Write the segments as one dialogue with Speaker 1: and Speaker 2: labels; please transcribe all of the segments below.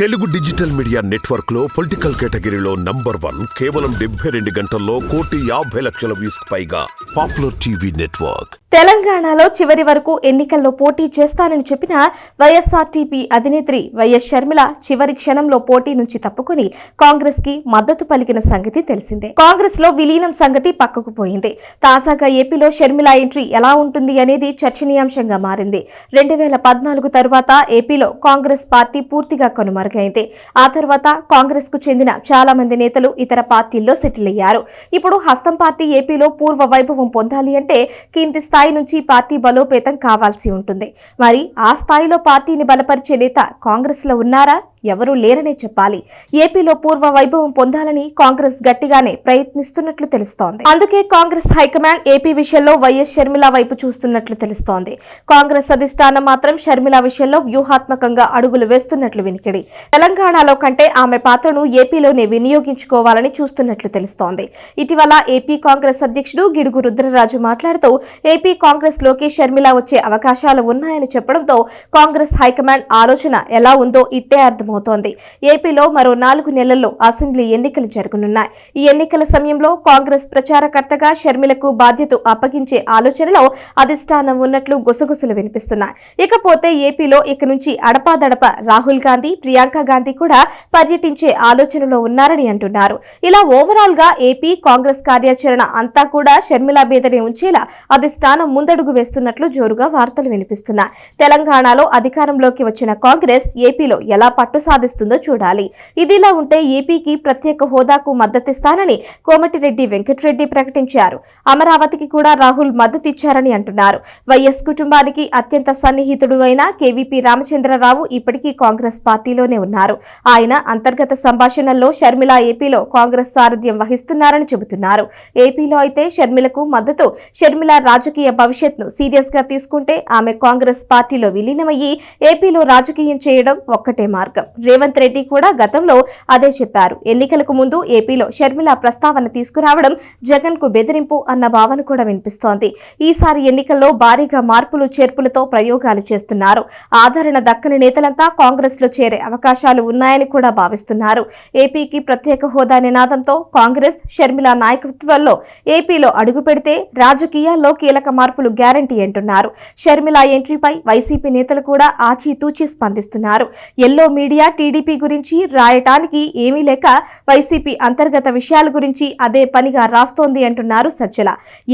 Speaker 1: Telugu digital media నెట్వర్క్లో political కేటగిరీలో number one కేవలం డెబ్బై రెండు గంటల్లో కోటి యాభై లక్షల వ్యూస్ పైగా పాపులర్ టీవీ నెట్వర్క్.
Speaker 2: తెలంగాణలో చివరి వరకు ఎన్నికల్లో పోటీ చేస్తానని చెప్పిన వైఎస్ఆర్టీపీ అధినేత్రి వైఎస్ షర్మిల చివరి క్షణంలో పోటీ నుంచి తప్పుకుని కాంగ్రెస్కి మద్దతు పలికిన సంగతి తెలిసిందే. కాంగ్రెస్లో విలీనం సంగతి పక్కకు పోయింది. తాజాగా ఏపీలో షర్మిల ఎంట్రీ ఎలా ఉంటుంది అనేది చర్చనీయాంశంగా మారింది. రెండు వేల పద్నాలుగు తరువాత ఏపీలో కాంగ్రెస్ పార్టీ పూర్తిగా కనుమరుగైంది ఆ తర్వాత కాంగ్రెస్కు చెందిన చాలా మంది నేతలు ఇతర పార్టీల్లో సెటిల్ అయ్యారు. ఇప్పుడు హస్తం పార్టీ ఏపీలో పూర్వ వైభవం పొందాలి అంటే కింది స్థాయి నుంచి పార్టీ బలోపేతం కావాల్సి ఉంటుంది. మరి ఆ స్థాయిలో పార్టీని బలపరిచే నేత కాంగ్రెస్లో ఉన్నారా? ఎవరూ లేరనే చెప్పాలి. ఏపీలో పూర్వ వైభవం పొందాలని కాంగ్రెస్ గట్టిగానే ప్రయత్నిస్తున్నట్లు తెలుస్తోంది. అందుకే కాంగ్రెస్ హైకమాండ్ ఏపీ విషయంలో వైఎస్ షర్మిల వైపు చూస్తున్నట్లు తెలుస్తోంది. కాంగ్రెస్ అధిష్టానం మాత్రం షర్మిల విషయంలో వ్యూహాత్మకంగా అడుగులు వేస్తున్నట్లు వినికిడి. తెలంగాణలో కంటే ఆమె పాత్రను ఏపీలోనే వినియోగించుకోవాలని చూస్తున్నట్లు తెలుస్తోంది. ఇటీవల ఏపీ కాంగ్రెస్ అధ్యక్షుడు గిడుగు రుద్రరాజు మాట్లాడుతూ ఏపీ కాంగ్రెస్లోకి షర్మిల వచ్చే అవకాశాలు ఉన్నాయని చెప్పడంతో కాంగ్రెస్ హైకమాండ్ ఆలోచన ఎలా ఉందో ఇట్టే అర్థం అర్థమవుతోంది. ఏపీలో మరో నాలుగు నెలల్లో అసెంబ్లీ ఎన్నికలు జరగనున్నాయి. ఈ ఎన్నికల సమయంలో కాంగ్రెస్ ప్రచారకర్తగా షర్మిలకు బాధ్యత అప్పగించే ఆలోచనలో అధిష్టానం ఉన్నట్లు గుసగుసలు వినిపిస్తున్నాయి. ఇకపోతే ఏపీలో ఇక నుంచి అడపాదడప రాహుల్ గాంధీ ప్రియాంక గాంధీ కూడా పర్యటించే ఆలోచనలో ఉన్నారని అంటున్నారు. ఇలా ఓవరాల్గా ఏపీ కాంగ్రెస్ కార్యాచరణ అంతా కూడా షర్మిల మీదనే ఉంచేలా అధిష్టానం ముందడుగు వేస్తున్నట్లు జోరుగా వార్తలు వినిపిస్తున్నాయి. తెలంగాణలో అధికారంలోకి వచ్చిన కాంగ్రెస్ ఏపీలో ఎలా పట్టు సాధిస్తుందో చూడాలి. ఇదిలా ఉంటే ఏపీకి ప్రత్యేక హోదాకు మద్దతిస్తానని కోమటిరెడ్డి వెంకటరెడ్డి ప్రకటించారు. అమరావతికి కూడా రాహుల్ మద్దతిచ్చారని అంటున్నారు. వైఎస్ కుటుంబానికి అత్యంత సన్నిహితుడు అయిన కేవీపీ రామచంద్రరావు ఇప్పటికీ కాంగ్రెస్ పార్టీలోనే ఉన్నారు. ఆయన అంతర్గత సంభాషణల్లో షర్మిల ఏపీలో కాంగ్రెస్ సారథ్యం వహిస్తున్నారని చెబుతున్నారు. ఏపీలో అయితే షర్మిలకు మద్దతు షర్మిల రాజకీయ భవిష్యత్ను సీరియస్గా తీసుకుంటే ఆమె కాంగ్రెస్ పార్టీలో విలీనమయ్యి ఏపీలో రాజకీయం చేయడం ఒక్కటే మార్గం. రేవంత్ రెడ్డి కూడా గతంలో అదే చెప్పారు. ఎన్నికలకు ముందు ఏపీలో షర్మిల ప్రస్తావన తీసుకురావడం జగన్కు బెదిరింపు అన్న భావన కూడా వినిపిస్తోంది. ఈసారి ఎన్నికల్లో భారీగా మార్పులు చేర్పులతో ప్రయోగాలు చేస్తున్నారు. ఆదరణ దక్కని నేతలంతా కాంగ్రెస్లో చేరే అవకాశాలు ఉన్నాయని కూడా భావిస్తున్నారు. ఏపీకి ప్రత్యేక హోదా నినాదంతో కాంగ్రెస్ షర్మిల నాయకత్వంలో ఏపీలో అడుగు పెడితే రాజకీయాల్లో కీలక మార్పులు గ్యారంటీ అంటున్నారు. షర్మిల ఎంట్రీపై వైసీపీ నేతలు కూడా ఆచితూచి స్పందిస్తున్నారు. ఎల్లో మీడియా టీడీపీ గురించి రాయటానికి ఏమీ లేక వైసీపీ అంతర్గత విషయాల గురించి అదే పనిగా రాస్తోంది అంటున్నారు సజ్జల.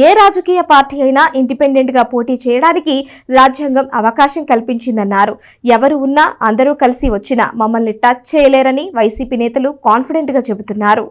Speaker 2: ఏ రాజకీయ పార్టీ అయినా ఇండిపెండెంట్గా పోటీ చేయడానికి రాజ్యాంగం అవకాశం కల్పించిందన్నారు. ఎవరు ఉన్నా అందరూ కలిసి వచ్చినా మమ్మల్ని టచ్ చేయలేరని వైసీపీ నేతలు కాన్ఫిడెంట్గా చెబుతున్నారు.